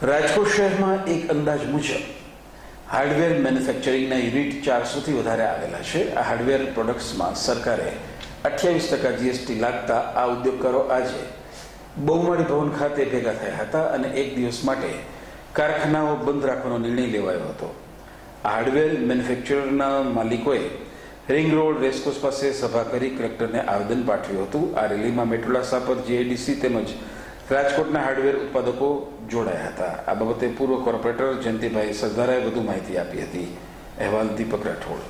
રાજકોટ શહેરમાં એક અંદાજ મુજબ હાર્ડવેર મેન્યુફેક્ચરિંગના યુનિટ ચારસોથી વધારે આવેલા છે. આ હાર્ડવેર પ્રોડક્ટ્સમાં સરકારે અઠ્યાવીસ ટકા જીએસટી લાગતા આ ઉદ્યોગકારો આજે બહુમાળી ભવન ખાતે ભેગા થયા હતા અને એક દિવસ માટે કારખાનાઓ બંધ રાખવાનો નિર્ણય લેવાયો હતો. આ હાર્ડવેર મેન્યુફેક્ચરના માલિકોએ રિંગ રોડ રેસકોર્સ પાસે સભા કરી કલેક્ટરને આવેદન પાઠવ્યું હતું. આ રેલીમાં મેટ્રોલા સાપર જીએડીસી તેમજ રાજકોટના હાર્ડવેર ઉત્પાદકો જોડાયા હતા. આ બાબતે પૂર્વ કોર્પોરેટર જયંતિભાઈ સરદારાએ વધુ માહિતી આપી હતી. અહેવાલ દીપક રાઠોડ.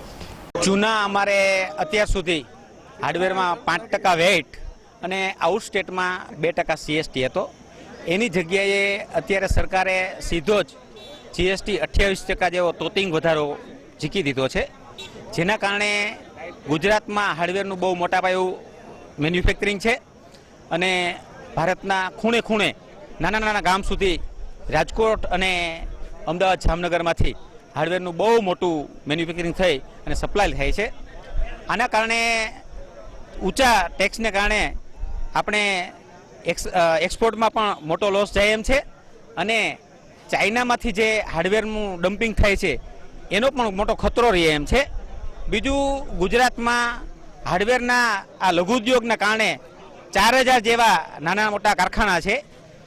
જૂના અમારે અત્યાર સુધી હાર્ડવેરમાં પાંચ ટકા વેટ અને આઉટ સ્ટેટમાં બે ટકા સીએસટી હતો. એની જગ્યાએ અત્યારે સરકારે સીધો જ જીએસટી અઠ્યાવીસ ટકા જેવો તોતિંગ વધારો ઝીકી દીધો છે. જેના કારણે ગુજરાતમાં હાર્ડવેરનું બહુ મોટા પાયું મેન્યુફેક્ચરિંગ છે અને ભારતના ખૂણે ખૂણે નાના નાના ગામ સુધી રાજકોટ અને અમદાવાદ, જામનગરમાંથી હાર્ડવેરનું બહુ મોટું મેન્યુફેક્ચરિંગ થઈ અને સપ્લાય થાય છે. આના કારણે ઊંચા ટેક્સને કારણે આપણે એક્સ એક્સપોર્ટમાં પણ મોટો લોસ જાય એમ છે અને ચાઇનામાંથી જે હાર્ડવેરનું ડમ્પિંગ થાય છે એનો પણ મોટો ખતરો રહે એમ છે. બીજું ગુજરાતમાં હાર્ડવેરના આ લઘુ ઉદ્યોગના કારણે ચાર હજાર જેવા નાના મોટા કારખાના છે.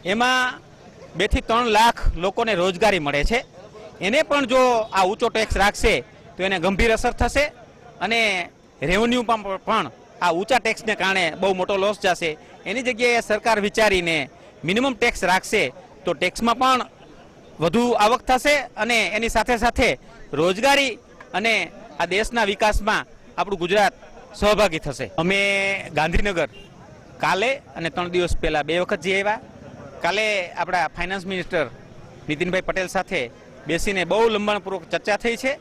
એમાં બેથી ત્રણ લાખ લોકોને રોજગારી મળે છે. એને પણ જો આ ઊંચો ટેક્સ રાખશે, તો એને ગંભીર અસર થશે અને રેવન્યુ પણ આ ઊંચા ટેક્સને કારણે બહુ મોટો લોસ જશે. એની જગ્યાએ સરકાર વિચારીને મિનિમમ ટેક્સ રાખશે, તો ટેક્સમાં પણ વધુ આવક થશે અને એની સાથે સાથે રોજગારી અને આ દેશના વિકાસમાં આપણું ગુજરાત સહભાગી થશે. અમે ગાંધીનગર કાલે અને ત્રણ દિવસ પહેલાં બે વખત જઈ આવ્યા. કાલે આપણા ફાઇનાન્સ મિનિસ્ટર નીતિનભાઈ પટેલ સાથે બેસીને બહુ લંબાણપૂર્વક ચર્ચા થઈ છે.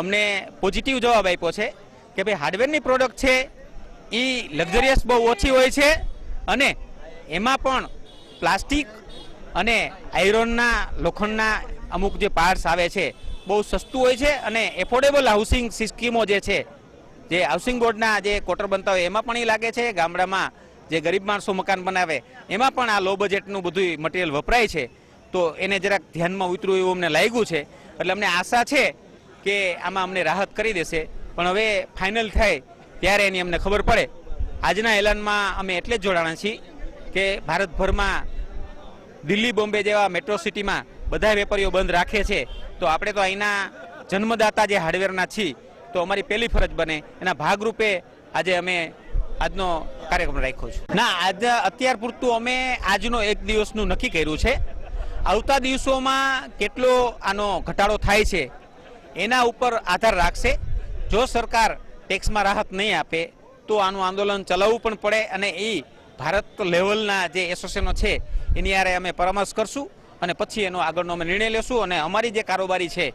અમને પોઝિટિવ જવાબ આપ્યો છે કે ભાઈ હાર્ડવેરની પ્રોડક્ટ છે એ લક્ઝરિયસ બહુ ઓછી હોય છે અને એમાં પણ પ્લાસ્ટિક અને આયરનના લોખંડના અમુક જે પાર્ટ્સ આવે છે, બહુ સસ્તું હોય છે અને એફોર્ડેબલ હાઉસિંગ સ્કીમો જે છે, જે હાઉસિંગ બોર્ડના જે ક્વોટર બનતા હોય એમાં પણ એ લાગે છે. ગામડામાં જે ગરીબ માણસો મકાન બનાવે, એમાં પણ આ લો બજેટનું બધું મટીરિયલ વપરાય છે. તો એને જરાક ધ્યાનમાં ઉતર્યું એવું અમને લાગ્યું છે. એટલે અમને આશા છે કે આમાં અમને રાહત કરી દેશે. પણ હવે ફાઇનલ થાય ત્યારે એની અમને ખબર પડે. આજના એલાનમાં અમે એટલે જ જોડાણા છીએ કે ભારતભરમાં દિલ્હી, બોમ્બે જેવા મેટ્રો સિટીમાં બધા વેપારીઓ બંધ રાખે છે. તો આપણે તો અહીંના જન્મદાતા જે હાર્ડવેરના છીએ, તો અમારી પહેલી ફરજ બને. એના ભાગરૂપે આજે અમે આજનો કાર્યક્રમ રાખ્યો છે. ના, આજ અત્યાર પૂરતું અમે આજનો એક દિવસનું નક્કી કર્યું છે. આવતા દિવસોમાં કેટલો આનો ઘટાડો થાય છે, એના ઉપર આધાર રાખશે. જો સરકાર ટેક્સમાં રાહત નહીં આપે, તો આનું આંદોલન ચલાવવું પણ પડે અને એ ભારત લેવલના જે એસોસિએશનો છે, એની આરે અમે પરામર્શ કરશું અને પછી એનો આગળનો અમે નિર્ણય લેશું અને અમારી જે કારોબારી છે,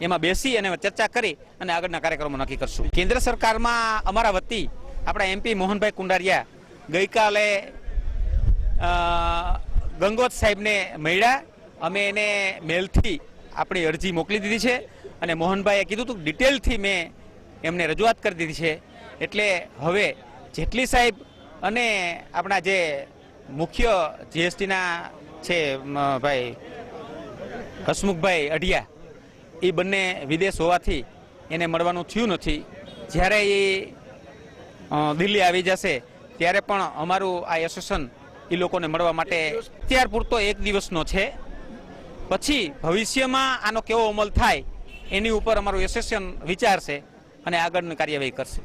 એમાં બેસી અને ચર્ચા કરી અને આગળના કાર્યક્રમો નક્કી કરશું. કેન્દ્ર સરકારમાં અમારા વતી આપણા એમપી મોહનભાઈ કુંડારિયા ગઈકાલે ગંગોત સાહેબને મળ્યા. અમે એને મેલથી આપણી અરજી મોકલી દીધી છે અને મોહનભાઈએ કીધું હતું ડિટેલથી મેં એમને રજૂઆત કરી દીધી છે. એટલે હવે જેટલી સાહેબ અને આપણા જે મુખ્ય જીએસટીના છે ભાઈ હસમુખભાઈ અઢિયા, એ બંને વિદેશ હોવાથી એને મળવાનું થયું નથી. જ્યારે એ દિલ્હી આવી જશે, ત્યારે પણ અમારું આ એસોસિએશન એ લોકોને મળવા માટે અત્યાર પૂરતો એક દિવસનો છે. પછી ભવિષ્યમાં આનો કેવો અમલ થાય, એની ઉપર અમારું એસોસિએશન વિચારશે અને આગળની કાર્યવાહી કરશે.